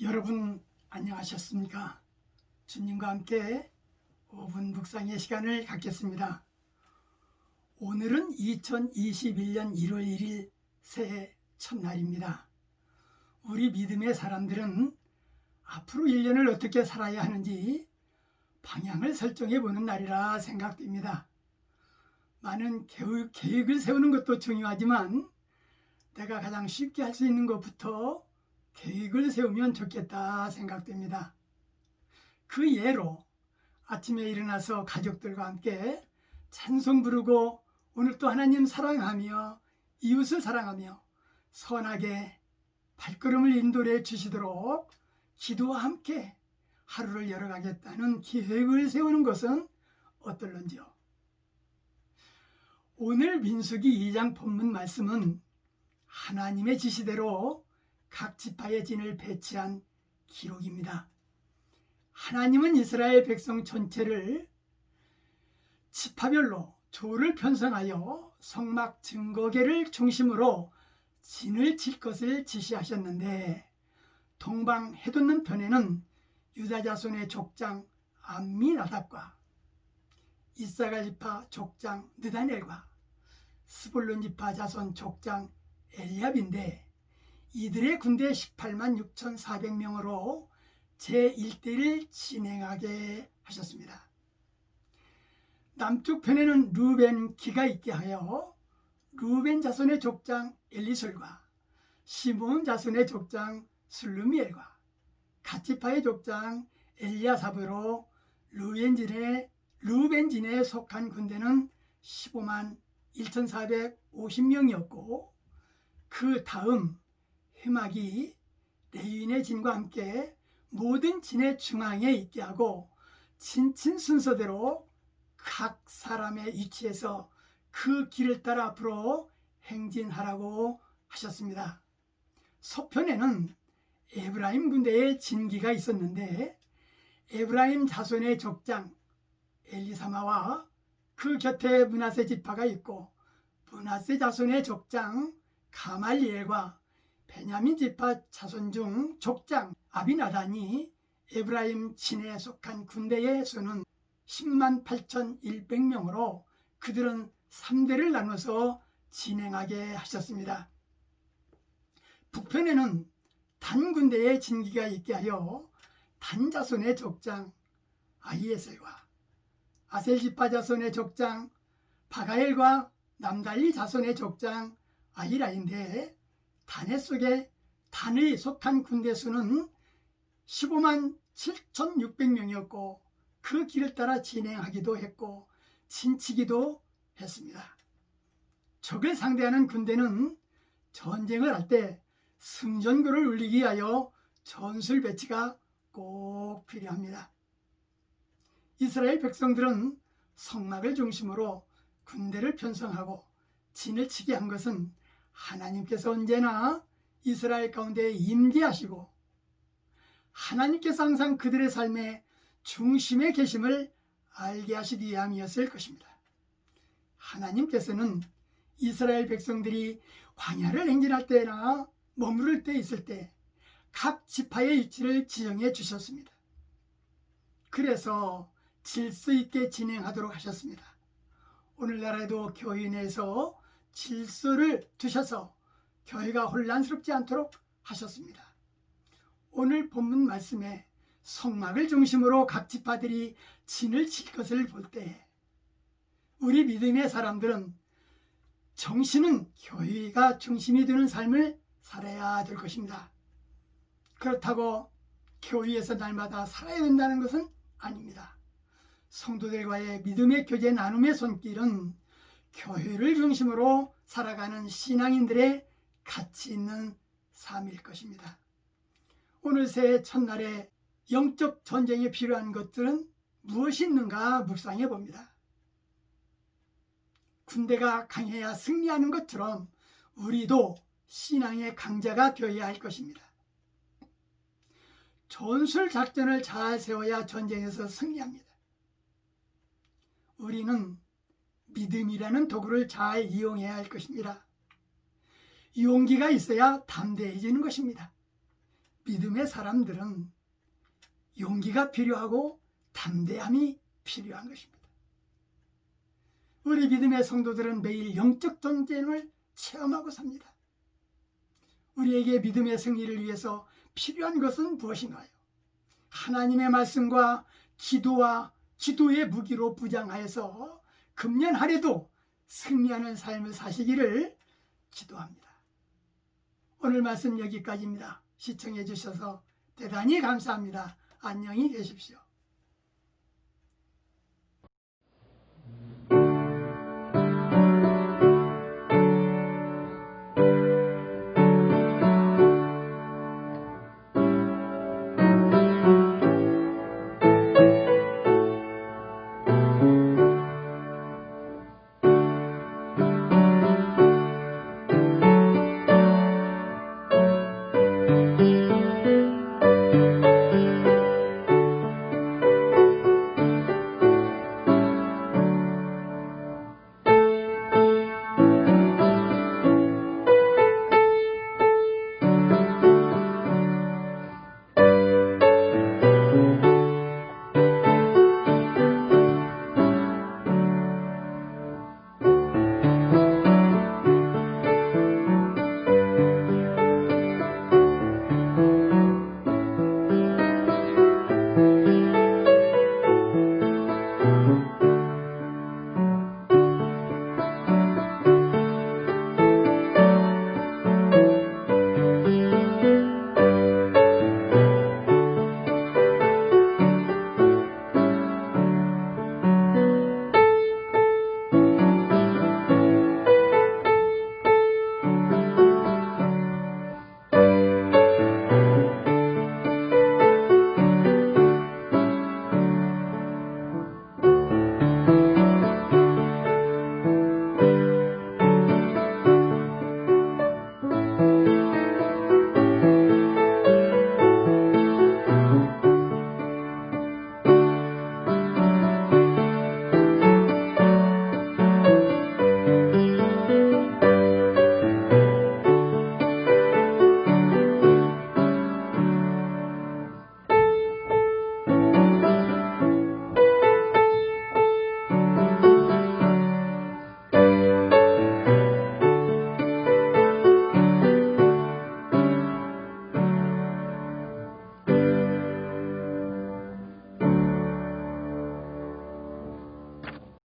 여러분 안녕하셨습니까? 주님과 함께 5분 묵상의 시간을 갖겠습니다. 오늘은 2021년 1월 1일 새해 첫날입니다. 우리 믿음의 사람들은 앞으로 1년을 어떻게 살아야 하는지 방향을 설정해 보는 날이라 생각됩니다. 많은 계획, 계획을 세우는 것도 중요하지만 내가 가장 쉽게 할 수 있는 것부터 계획을 세우면 좋겠다 생각됩니다. 그 예로 아침에 일어나서 가족들과 함께 찬송 부르고 오늘 또 하나님 사랑하며 이웃을 사랑하며 선하게 발걸음을 인도해 주시도록 기도와 함께 하루를 열어가겠다는 계획을 세우는 것은 어떨런지요? 오늘 민수기 2장 본문 말씀은 하나님의 지시대로 각 지파의 진을 배치한 기록입니다. 하나님은 이스라엘 백성 전체를 지파별로 조를 편성하여 성막 증거계를 중심으로 진을 칠 것을 지시하셨는데 동방 해돋는 편에는 유다 자손의 족장 암미나답과 이사갈 지파 족장 느다넬과 스불론 지파 자손 족장 엘리압인데 이들의 군대 18만 6,400명으로 제1대를 진행하게 하셨습니다. 남쪽 편에는 루벤 기가 있게 하여 루벤 자손의 족장 엘리솔과 시몬 자손의 족장 술루미엘과 가치파의 족장 엘리아삽으로 루벤진에 루벤진에 속한 군대는 15만 1,450명이었고 그 다음 회막이 레인의 진과 함께 모든 진의 중앙에 있게 하고 친친 순서대로 각 사람의 위치에서 그 길을 따라 앞으로 행진하라고 하셨습니다. 서편에는 에브라임 군대의 진기가 있었는데 에브라임 자손의 족장 엘리사마와 그 곁에 문하세 지파가 있고 문하세 자손의 족장 가말리엘과 베냐민 지파 자손 중 족장 아비나단이 에브라임 진에 속한 군대의 수는 10만 8,100명으로 그들은 3대를 나눠서 진행하게 하셨습니다. 북편에는 단 군대의 진기가 있게 하여 단 자손의 족장 아이에셀과 아셀 지파 자손의 족장 바가엘과 남달리 자손의 족장 아이라인데 단해 속에 단의 속한 군대 수는 15만 7,600명이었고 그 길을 따라 진행하기도 했고 진치기도 했습니다. 적을 상대하는 군대는 전쟁을 할 때 승전구를 울리기 위하여 전술 배치가 꼭 필요합니다. 이스라엘 백성들은 성막을 중심으로 군대를 편성하고 진을 치게 한 것은 하나님께서 언제나 이스라엘 가운데 임재하시고 하나님께서 항상 그들의 삶의 중심에 계심을 알게 하시기 위함이었을 것입니다. 하나님께서는 이스라엘 백성들이 광야를 행진할 때나 머무를 때 있을 때 각 지파의 위치를 지정해 주셨습니다. 그래서 질서 있게 진행하도록 하셨습니다. 오늘날에도 교회 내에서 질서를 두셔서 교회가 혼란스럽지 않도록 하셨습니다. 오늘 본문 말씀에 성막을 중심으로 각 지파들이 진을 칠 것을 볼 때 우리 믿음의 사람들은 정신은 교회가 중심이 되는 삶을 살아야 될 것입니다. 그렇다고 교회에서 날마다 살아야 된다는 것은 아닙니다. 성도들과의 믿음의 교제 나눔의 손길은 교회를 중심으로 살아가는 신앙인들의 가치 있는 삶일 것입니다. 오늘 새해 첫날에 영적 전쟁에 필요한 것들은 무엇이 있는가 묵상해 봅니다. 군대가 강해야 승리하는 것처럼 우리도 신앙의 강자가 되어야 할 것입니다. 전술 작전을 잘 세워야 전쟁에서 승리합니다. 우리는 믿음이라는 도구를 잘 이용해야 할 것입니다. 용기가 있어야 담대해지는 것입니다. 믿음의 사람들은 용기가 필요하고 담대함이 필요한 것입니다. 우리 믿음의 성도들은 매일 영적 전쟁을 체험하고 삽니다. 우리에게 믿음의 승리를 위해서 필요한 것은 무엇인가요? 하나님의 말씀과 기도와 기도의 무기로 부장하여서 금년 한 해도 승리하는 삶을 사시기를 기도합니다. 오늘 말씀 여기까지입니다. 시청해 주셔서 대단히 감사합니다. 안녕히 계십시오.